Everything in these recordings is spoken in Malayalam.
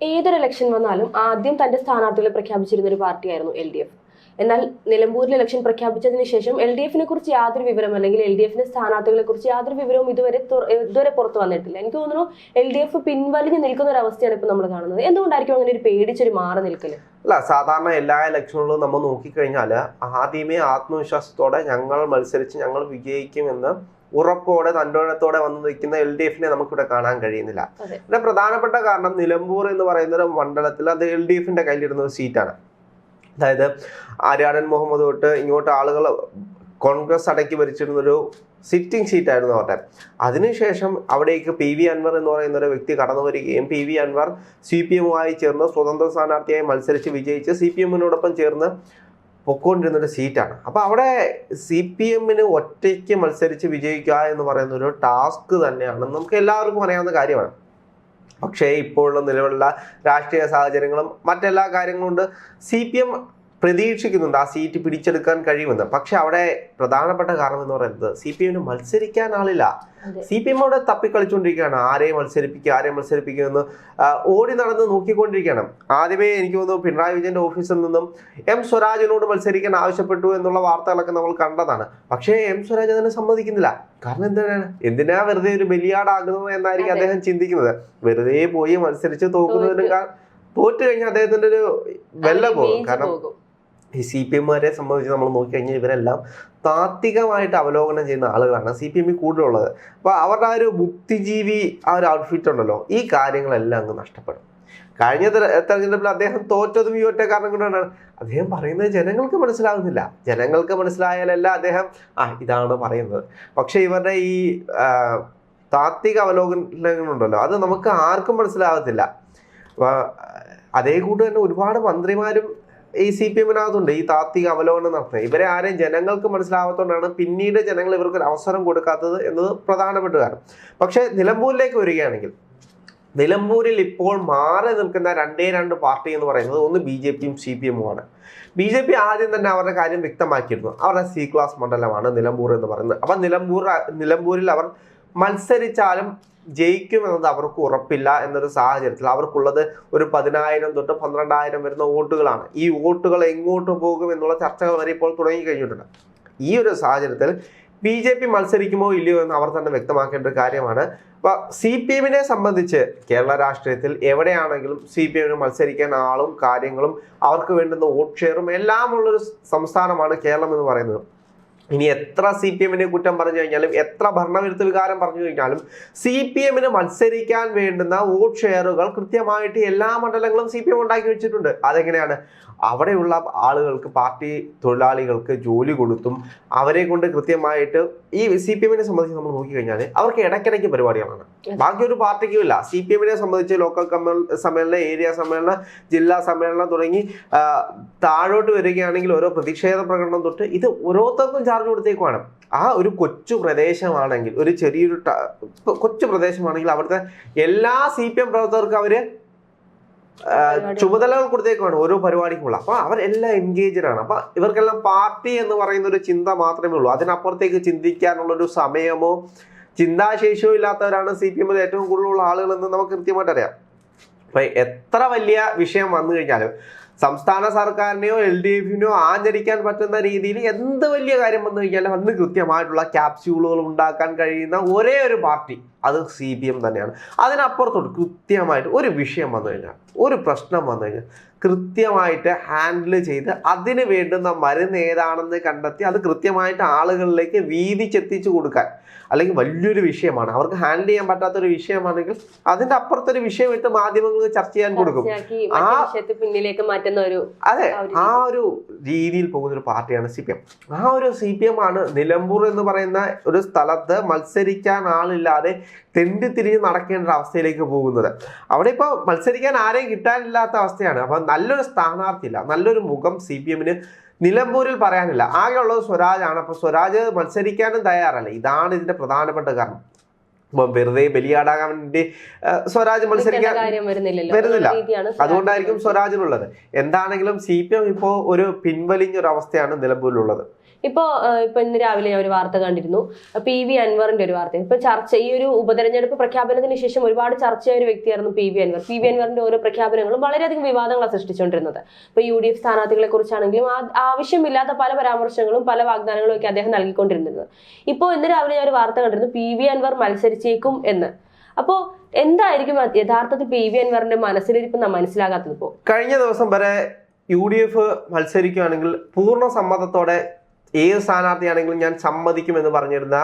ഏതൊരു ഇലക്ഷൻ വന്നാലും ആദ്യം തന്റെ സ്ഥാനാർത്ഥികളെ പ്രഖ്യാപിച്ചിരുന്ന ഒരു പാർട്ടിയായിരുന്നു എൽ ഡി എഫ് എന്നാൽ നിലമ്പൂരിൽ ഇലക്ഷൻ പ്രഖ്യാപിച്ചതിന് ശേഷം എൽ ഡി എഫിനെ കുറിച്ച് യാതൊരു വിവരം അല്ലെങ്കിൽ എൽ ഡി എഫിന്റെ സ്ഥാനാർത്ഥികളെ കുറിച്ച് യാതൊരു വിവരവും ഇതുവരെ ഇതുവരെ പുറത്തു വന്നിട്ടില്ല. എനിക്ക് തോന്നുന്നു എൽ ഡി എഫ് പിൻവലിഞ്ഞ് നിൽക്കുന്ന ഒരു അവസ്ഥയാണ് ഇപ്പൊ നമ്മൾ കാണുന്നത്. എന്തുകൊണ്ടായിരിക്കും അങ്ങനെ ഒരു പേടിച്ചൊരു മാറി നിൽക്കൽ? അല്ല സാധാരണ എല്ലാ ഇലക്ഷനുകളും നമ്മൾ നോക്കിക്കഴിഞ്ഞാൽ ആദ്യമേ ആത്മവിശ്വാസത്തോടെ ഞങ്ങൾ മത്സരിച്ച് ഞങ്ങൾ വിജയിക്കുമെന്ന് ഉറപ്പോടെ തണ്ടോഴത്തോടെ വന്ന് നിൽക്കുന്ന എൽ ഡി എഫിനെ നമുക്കിവിടെ കാണാൻ കഴിയുന്നില്ല. അതിന്റെ പ്രധാനപ്പെട്ട കാരണം നിലമ്പൂർ എന്ന് പറയുന്ന ഒരു മണ്ഡലത്തിൽ അത് എൽ ഡി എഫിന്റെ കയ്യിലിരുന്ന ഒരു സീറ്റാണ്. അതായത് ആര്യാടൻ മുഹമ്മദ് തൊട്ട് ഇങ്ങോട്ട് ആളുകൾ കോൺഗ്രസ് അടക്കി ഭരിച്ചിരുന്ന ഒരു സിറ്റിംഗ് സീറ്റായിരുന്നു അവരുടെ. അതിനുശേഷം അവിടേക്ക് പി വി അൻവർ എന്ന് പറയുന്ന ഒരു വ്യക്തി കടന്നു വരികയും P V Anvar C P എമ്മുമായി ചേർന്ന് സ്വതന്ത്ര സ്ഥാനാർത്ഥിയായി മത്സരിച്ച് വിജയിച്ച് സി പി എമ്മിനോടൊപ്പം ചേർന്ന് പൊക്കോണ്ടിരുന്ന ഒരു സീറ്റാണ് അപ്പോൾ അവിടെ സി പി എമ്മിന് ഒറ്റയ്ക്ക് മത്സരിച്ച് വിജയിക്കുക എന്ന് പറയുന്ന ഒരു ടാസ്ക് തന്നെയാണ് നമുക്ക് എല്ലാവർക്കും അറിയാവുന്ന കാര്യമാണ്. പക്ഷേ ഇപ്പോഴുള്ള നിലവിലുള്ള രാഷ്ട്രീയ സാഹചര്യങ്ങളും മറ്റെല്ലാ കാര്യങ്ങളും കൊണ്ട് സി പി എം പ്രതീക്ഷിക്കുന്നുണ്ട് ആ സീറ്റ് പിടിച്ചെടുക്കാൻ കഴിയുമെന്ന്. പക്ഷെ അവിടെ പ്രധാനപ്പെട്ട കാരണം എന്ന് പറയുന്നത് സി പി എമ്മിന് മത്സരിക്കാൻ ആളില്ല. സി പി എം അവിടെ തപ്പിക്കളിച്ചുകൊണ്ടിരിക്കുകയാണ്. ആരെയും മത്സരിപ്പിക്കുക ആരെയും മത്സരിപ്പിക്കുമെന്ന് ഓടി നടന്ന് നോക്കിക്കൊണ്ടിരിക്കുകയാണ്. ആദ്യമേ എനിക്ക് തോന്നുന്നു പിണറായി വിജയന്റെ ഓഫീസിൽ നിന്നും എം സ്വരാജിനോട് മത്സരിക്കാൻ ആവശ്യപ്പെട്ടു എന്നുള്ള വാർത്തകളൊക്കെ നമ്മൾ കണ്ടതാണ്. പക്ഷേ എം സ്വരാജ് അതിനെ സമ്മതിക്കുന്നില്ല. കാരണം എന്തിനാണ് എന്തിനാ വെറുതെ ഒരു ബലിയാടാകുന്നത് എന്നായിരിക്കും അദ്ദേഹം ചിന്തിക്കുന്നത്. വെറുതെ പോയി മത്സരിച്ച് തോക്കുന്നതിനേക്കാൾ തോറ്റു കഴിഞ്ഞാൽ അദ്ദേഹത്തിന്റെ ഒരു വെല്ല പോകും. കാരണം. ഈ സി പി എമ്മുകാരെ സംബന്ധിച്ച് നമ്മൾ നോക്കിക്കഴിഞ്ഞാൽ ഇവരെല്ലാം താത്വികമായിട്ട് അവലോകനം ചെയ്യുന്ന ആളുകളാണ് സി പി എമ്മിൽ കൂടുതലുള്ളത്. അപ്പോൾ അവരുടെ ആ ഒരു ബുദ്ധിജീവി ആ ഒരു ഔട്ട്ഫിറ്റ് ഉണ്ടല്ലോ ഈ കാര്യങ്ങളെല്ലാം അങ്ങ് നഷ്ടപ്പെടും. കഴിഞ്ഞ തെര- തെരഞ്ഞെടുപ്പിൽ അദ്ദേഹം തോറ്റതും ഈ ഒറ്റ കാരണം കൊണ്ടാണ്. അദ്ദേഹം പറയുന്നത് ജനങ്ങൾക്ക് മനസ്സിലാകുന്നില്ല. ജനങ്ങൾക്ക് മനസ്സിലായാലല്ല അദ്ദേഹം ആ ഇതാണ് പറയുന്നത്. പക്ഷേ ഇവരുടെ ഈ താത്വിക അവലോകനങ്ങളുണ്ടല്ലോ അത് നമുക്ക് ആർക്കും മനസ്സിലാകത്തില്ല. അതേ കൂട്ട് തന്നെ ഒരുപാട് മന്ത്രിമാരും ഈ സി പി എമ്മിനകത്തുണ്ട് ഈ താത്വിക അവലോകനം നടത്തുന്നത്. ഇവരെ ആരെയും ജനങ്ങൾക്ക് മനസ്സിലാവാത്തതുകൊണ്ടാണ് പിന്നീട് ജനങ്ങൾ ഇവർക്ക് ഒരു അവസരം കൊടുക്കാത്തത് എന്നത് പ്രധാനപ്പെട്ട കാരണം പക്ഷേ നിലമ്പൂരിലേക്ക് വരികയാണെങ്കിൽ നിലമ്പൂരിൽ ഇപ്പോൾ മാറി നിൽക്കുന്ന രണ്ടേ രണ്ട് പാർട്ടി എന്ന് പറയുന്നത് ഒന്ന് ബി ജെ പിയും സി പി എമ്മുമാണ്. ബി ജെ പി ആദ്യം തന്നെ അവരുടെ കാര്യം വ്യക്തമാക്കിയിരുന്നു. അവരുടെ സി ക്ലാസ് മണ്ഡലമാണ് നിലമ്പൂർ എന്ന് പറയുന്നത്. അപ്പം നിലമ്പൂർ നിലമ്പൂരിൽ അവർ മത്സരിച്ചാലും ജയിക്കുമെന്നത് അവർക്ക് ഉറപ്പില്ല എന്നൊരു സാഹചര്യത്തിൽ അവർക്കുള്ളത് ഒരു പതിനായിരം തൊട്ട് പന്ത്രണ്ടായിരം വരുന്ന വോട്ടുകളാണ്. ഈ വോട്ടുകൾ എങ്ങോട്ട് പോകും എന്നുള്ള ചർച്ചകൾ വരെ ഇപ്പോൾ തുടങ്ങി കഴിഞ്ഞിട്ടുണ്ട്. ഈ ഒരു സാഹചര്യത്തിൽ ബി ജെ പി മത്സരിക്കുമോ ഇല്ലയോ എന്ന് അവർ തന്നെ വ്യക്തമാക്കേണ്ട ഒരു കാര്യമാണ്. അപ്പൊ സി പി എമ്മിനെ സംബന്ധിച്ച് കേരള രാഷ്ട്രീയത്തിൽ എവിടെയാണെങ്കിലും സി പി എമ്മിന് മത്സരിക്കാൻ ആളും കാര്യങ്ങളും അവർക്ക് വേണ്ടുന്ന വോട്ട് ഷെയറും എല്ലാമുള്ളൊരു സംസ്ഥാനമാണ് കേരളം എന്ന് പറയുന്നത്. ഇനി എത്ര സി പി എമ്മിനെ കുറ്റം പറഞ്ഞു കഴിഞ്ഞാലും എത്ര ഭരണവിരുദ്ധ വികാരം പറഞ്ഞു കഴിഞ്ഞാലും സി പി എമ്മിന് മത്സരിക്കാൻ വേണ്ടുന്ന വോട്ട് ഷെയറുകൾ കൃത്യമായിട്ട് എല്ലാ മണ്ഡലങ്ങളും സി പി എം ഉണ്ടാക്കി വെച്ചിട്ടുണ്ട്. അതെങ്ങനെയാണ്? അവിടെയുള്ള ആളുകൾക്ക് പാർട്ടി തൊഴിലാളികൾക്ക് ജോലി കൊടുത്തും അവരെ കൊണ്ട് കൃത്യമായിട്ട് ഈ സി പി എമ്മിനെ സംബന്ധിച്ച് നമ്മൾ നോക്കിക്കഴിഞ്ഞാൽ അവർക്ക് ഇടയ്ക്കിടയ്ക്ക് പരിപാടികളാണ്. ബാക്കി ഒരു പാർട്ടിക്കും ഇല്ല. സി പി എമ്മിനെ സംബന്ധിച്ച് ലോക്കൽ സമ്മേളനം ഏരിയ സമ്മേളനം ജില്ലാ സമ്മേളനം തുടങ്ങി താഴോട്ട് വരികയാണെങ്കിൽ ഓരോ പ്രതിഷേധ പ്രകടനം തൊട്ട് ഇത് ഓരോരുത്തർക്കും ചാർജ് കൊടുത്തേക്കുവാണ്. ആ ഒരു കൊച്ചു പ്രദേശമാണെങ്കിൽ ഒരു ചെറിയൊരു കൊച്ചു പ്രദേശമാണെങ്കിൽ അവിടുത്തെ എല്ലാ സി പി എം പ്രവർത്തകർക്കും അവർ ചുമതലകൾ കൊടുത്തേക്കാണ് ഓരോ പരിപാടിക്കുള്ള അപ്പൊ അവരെല്ലാം എൻഗേജഡ് ആണ്. അപ്പൊ ഇവർക്കെല്ലാം പാർട്ടി എന്ന് പറയുന്ന ഒരു ചിന്ത മാത്രമേ ഉള്ളൂ. അതിനപ്പുറത്തേക്ക് ചിന്തിക്കാനുള്ള ഒരു സമയമോ ചിന്താശേഷിയോ ഇല്ലാത്തവരാണ് സി പി എമ്മിൽ ഏറ്റവും കൂടുതലുള്ള ആളുകളെന്ന് നമുക്ക് കൃത്യമായിട്ട് അറിയാം അപ്പൊ എത്ര വലിയ വിഷയം വന്നു കഴിഞ്ഞാലും സംസ്ഥാന സർക്കാരിനെയോ എൽ ഡി എഫിനെയോ ആചരിക്കാൻ പറ്റുന്ന രീതിയിൽ എന്ത് വലിയ കാര്യം വന്നു കഴിഞ്ഞാലും അന്ന് കൃത്യമായിട്ടുള്ള ക്യാപ്സ്യൂളുകൾ ഉണ്ടാക്കാൻ കഴിയുന്ന ഒരേ ഒരു പാർട്ടി അത് സി പി എം തന്നെയാണ്. അതിനപ്പുറത്തോട്ട് കൃത്യമായിട്ട് ഒരു വിഷയം വന്നു കഴിഞ്ഞാൽ ഒരു പ്രശ്നം വന്നു കഴിഞ്ഞാൽ കൃത്യമായിട്ട് ഹാൻഡിൽ ചെയ്ത് അതിന് വേണ്ടുന്ന മരുന്ന് ഏതാണെന്ന് കണ്ടെത്തി അത് കൃത്യമായിട്ട് ആളുകളിലേക്ക് വീതിച്ചെത്തിച്ചു കൊടുക്കാൻ. അല്ലെങ്കിൽ വലിയൊരു വിഷയമാണ്. അവർക്ക് ഹാൻഡിൽ ചെയ്യാൻ പറ്റാത്തൊരു വിഷയമാണെങ്കിൽ അതിന്റെ അപ്പുറത്തൊരു വിഷയം ഇട്ട് മാധ്യമങ്ങൾക്ക് ചർച്ച ചെയ്യാൻ കൊടുക്കും. ആ- പിന്നിലേക്ക് മാറ്റുന്ന ഒരു അതെ ആ ഒരു ആ ഒരു രീതിയിൽ പോകുന്ന ഒരു പാർട്ടിയാണ് സി പി എം. ആ ഒരു സി പി എം ആണ് നിലമ്പൂർ എന്ന് പറയുന്ന ഒരു സ്ഥലത്ത് മത്സരിക്കാൻ ആളില്ലാതെ തെണ്ടി തിരിഞ്ഞ് നടക്കേണ്ട ഒരു അവസ്ഥയിലേക്ക് പോകുന്നത്. അവിടെ ഇപ്പോൾ മത്സരിക്കാൻ ആരെയും കിട്ടാനില്ലാത്ത അവസ്ഥയാണ്. അപ്പം നല്ലൊരു സ്ഥാനാർത്ഥിയില്ല നല്ലൊരു മുഖം സി പി എമ്മിന് നിലമ്പൂരിൽ പറയാനില്ല. ആകെയുള്ളത് സ്വരാജാണ്. അപ്പോൾ അപ്പൊ സ്വരാജ് മത്സരിക്കാനും തയ്യാറല്ല. ഇതാണ് ഇതിന്റെ പ്രധാനപ്പെട്ട കാരണം. ഇപ്പം വെറുതെ ബലിയാടാകാൻ വേണ്ടി സ്വരാജ് മത്സരിക്കാൻ വരുന്നില്ല. അതുകൊണ്ടായിരിക്കും സ്വരാജിനുള്ളത്. എന്താണെങ്കിലും സി പി എം ഇപ്പോൾ ഒരു പിൻവലിഞ്ഞൊരവസ്ഥയാണ് നിലമ്പൂരിലുള്ളത്. ഇപ്പോ ഇപ്പൊ ഇന്ന് രാവിലെ ഞാൻ ഒരു വാർത്ത കണ്ടിരുന്നു. പി വി അൻവറിന്റെ ഒരു വാർത്ത. ഇപ്പൊ ചർച്ച ഈ ഒരു ഉപതെരഞ്ഞെടുപ്പ് പ്രഖ്യാപനത്തിന് ശേഷം ഒരുപാട് ചർച്ചയായ ഒരു വ്യക്തിയായിരുന്നു P V Anvar. P V അൻവറിന്റെ ഓരോ പ്രഖ്യാപനങ്ങളും വളരെയധികം വിവാദങ്ങളാണ് സൃഷ്ടിച്ചുകൊണ്ടിരുന്നത്. ഇപ്പൊ യു ഡി എഫ് സ്ഥാനാർത്ഥികളെ കുറിച്ചാണെങ്കിലും ആവശ്യമില്ലാത്ത പല പരാമർശങ്ങളും പല വാഗ്ദാനങ്ങളും ഒക്കെ അദ്ദേഹം നൽകിക്കൊണ്ടിരുന്നത്. ഇപ്പോൾ ഇന്ന് രാവിലെ ഞാൻ ഒരു വാർത്ത കണ്ടിരുന്നു പി വി അൻവർ മത്സരിച്ചേക്കും എന്ന്. അപ്പോ എന്തായിരിക്കും യഥാർത്ഥത്തിൽ പി വി അൻവറിന്റെ മനസ്സിലിരിപ്പ് നാം മനസ്സിലാകാത്തത് ഇപ്പോ? കഴിഞ്ഞ ദിവസം വരെ യു ഡി എഫ് മത്സരിക്കുകയാണെങ്കിൽ പൂർണ സമ്മതത്തോടെ ഏത് സ്ഥാനാർത്ഥിയാണെങ്കിലും ഞാൻ സമ്മതിക്കുമെന്ന് പറഞ്ഞിരുന്ന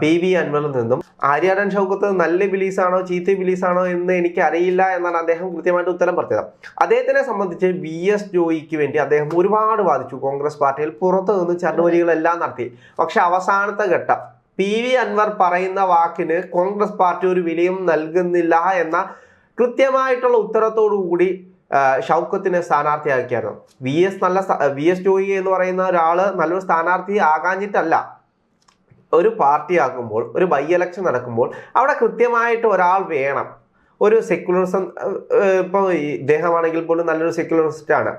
പി വി അൻവറിൽ നിന്നും. ആര്യാടൻ ഷൗക്കത്ത് നല്ല ബിലീസാണോ ചീത്ത ബിലീസാണോ എന്ന് എനിക്ക് അറിയില്ല എന്നാണ് അദ്ദേഹം കൃത്യമായിട്ട് ഉത്തരം പറഞ്ഞത്. അദ്ദേഹത്തിനെ സംബന്ധിച്ച് വി എസ് ജോയിക്ക് വേണ്ടി അദ്ദേഹം ഒരുപാട് വാദിച്ചു. കോൺഗ്രസ് പാർട്ടിയിൽ പുറത്തു നിന്ന് ചടവലികളെല്ലാം നടത്തി. പക്ഷെ അവസാനത്തെ ഘട്ടം പി വി അൻവർ പറയുന്ന വാക്കിന് കോൺഗ്രസ് പാർട്ടി ഒരു വിലയും നൽകുന്നില്ല എന്ന കൃത്യമായിട്ടുള്ള ഉത്തരത്തോടു കൂടി ഷൗക്കത്തിനെ സ്ഥാനാർത്ഥിയാക്കിയായിരുന്നു. വി എസ് നല്ല വി എസ് ജോയി എന്ന് പറയുന്ന ഒരാൾ നല്ലൊരു സ്ഥാനാർത്ഥി ആകാഞ്ഞിട്ടല്ല. ഒരു പാർട്ടി ആകുമ്പോൾ ഒരു ബൈ എലക്ഷൻ നടക്കുമ്പോൾ അവിടെ കൃത്യമായിട്ട് ഒരാൾ വേണം. ഒരു സെക്യുലറിസം ഇപ്പോൾ ഇദ്ദേഹമാണെങ്കിൽ പോലും നല്ലൊരു സെക്യുലറിസ്റ്റാണ്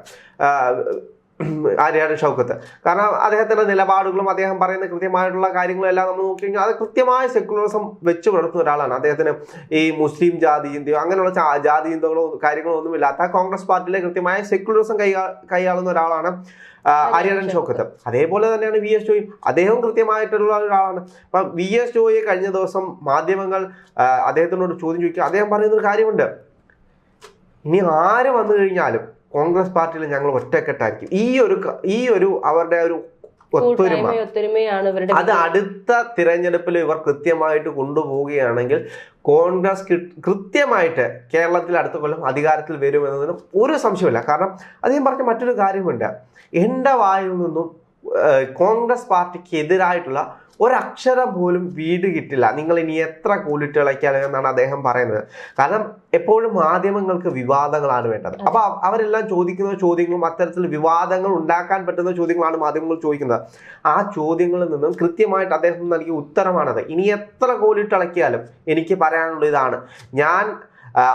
ആര്യാട് ഷൗക്കത്ത്. കാരണം അദ്ദേഹത്തിന്റെ നിലപാടുകളും അദ്ദേഹം പറയുന്ന കൃത്യമായിട്ടുള്ള കാര്യങ്ങളും എല്ലാം നമ്മൾ നോക്കി കഴിഞ്ഞാൽ അത് കൃത്യമായ സെക്യുലറിസം വെച്ച് പുലർത്തുന്ന ഒരാളാണ്. അദ്ദേഹത്തിന് ഈ മുസ്ലിം ജാതി ചിന്തയോ അങ്ങനെയുള്ള ജാതി ഹിന്ദുക്കളോ കാര്യങ്ങളോ ഒന്നുമില്ലാത്ത കോൺഗ്രസ് പാർട്ടിയിലെ കൃത്യമായ സെക്യുലറിസം കൈകാ കൈയാളുന്ന ഒരാളാണ് ആര്യാടൻ ഷൗക്കത്ത്. അതേപോലെ തന്നെയാണ് വി എസ് ജോയി. അദ്ദേഹവും കൃത്യമായിട്ടുള്ള ഒരാളാണ്. അപ്പൊ വി എസ് ജോയിയെ കഴിഞ്ഞ ദിവസം മാധ്യമങ്ങൾ അദ്ദേഹത്തിനോട് ചോദ്യം ചോദിക്കുക. അദ്ദേഹം പറയുന്ന ഒരു കാര്യമുണ്ട്. ഇനി ആര് വന്നു കഴിഞ്ഞാലും കോൺഗ്രസ് പാർട്ടിയിൽ ഞങ്ങൾ ഒറ്റക്കെട്ടായിരിക്കും. ഈ ഒരു ഈ ഒരു അവരുടെ ഒരു ഒത്തൊരുമ. അത് അടുത്ത തിരഞ്ഞെടുപ്പിൽ ഇവർ കൃത്യമായിട്ട് കൊണ്ടുപോവുകയാണെങ്കിൽ കോൺഗ്രസ് കൃത്യമായിട്ട് കേരളത്തിൽ അടുത്ത കൊല്ലം അധികാരത്തിൽ വരുമെന്നതിന് ഒരു സംശയമില്ല കാരണം അദ്ദേഹം പറഞ്ഞ മറ്റൊരു കാര്യമുണ്ട്. എന്റെ വായിൽ നിന്നും കോൺഗ്രസ് പാർട്ടിക്ക് എതിരായിട്ടുള്ള ഒരക്ഷരം പോലും വീട് കിട്ടില്ല. നിങ്ങൾ ഇനി എത്ര കൂലിട്ട് ഇളക്കിയാലും എന്നാണ് അദ്ദേഹം പറയുന്നത്. കാരണം എപ്പോഴും മാധ്യമങ്ങൾക്ക് വിവാദങ്ങളാണ് വേണ്ടത്. അപ്പൊ അവരെല്ലാം ചോദിക്കുന്ന ചോദ്യങ്ങളും അത്തരത്തിൽ വിവാദങ്ങൾ ഉണ്ടാക്കാൻ പറ്റുന്ന ചോദ്യങ്ങളാണ് മാധ്യമങ്ങൾ ചോദിക്കുന്നത്. ആ ചോദ്യങ്ങളിൽ നിന്നും കൃത്യമായിട്ട് അദ്ദേഹം നൽകിയ ഉത്തരമാണത്. ഇനി എത്ര കോലിട്ടിളക്കിയാലും എനിക്ക് പറയാനുള്ള ഇതാണ്. ഞാൻ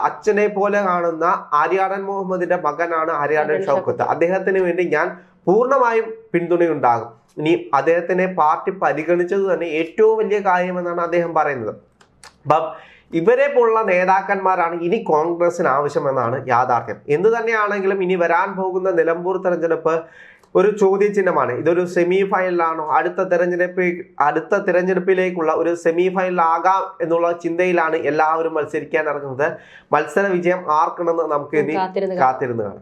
അച്ഛനെ പോലെ കാണുന്ന ആര്യാടൻ മുഹമ്മദിന്റെ മകനാണ് ആര്യാടൻ ഷൗക്കത്ത്. അദ്ദേഹത്തിന് വേണ്ടി ഞാൻ പൂർണമായും പിന്തുണയുണ്ടാകും. ഇനി അദ്ദേഹത്തിനെ പാർട്ടി പരിഗണിച്ചത് തന്നെ ഏറ്റവും വലിയ കാര്യമെന്നാണ് അദ്ദേഹം പറയുന്നത്. അപ്പം ഇവരെ പോലുള്ള നേതാക്കന്മാരാണ് ഇനി കോൺഗ്രസിന് ആവശ്യമെന്നാണ് യാഥാർത്ഥ്യം. എന്ത് തന്നെയാണെങ്കിലും ഇനി വരാൻ പോകുന്ന നിലമ്പൂർ തെരഞ്ഞെടുപ്പ് ഒരു ചോദ്യചിഹ്നമാണ്. ഇതൊരു സെമി ഫൈനലാണോ അടുത്ത തെരഞ്ഞെടുപ്പ് അടുത്ത തിരഞ്ഞെടുപ്പിലേക്കുള്ള ഒരു സെമി ഫൈനലാകാം എന്നുള്ള ചിന്തയിലാണ് എല്ലാവരും മത്സരിക്കാൻ ഇറങ്ങുന്നത്. മത്സര വിജയം ആർക്കണമെന്ന് നമുക്ക് ഇനി കാത്തിരുന്ന് കാണാം.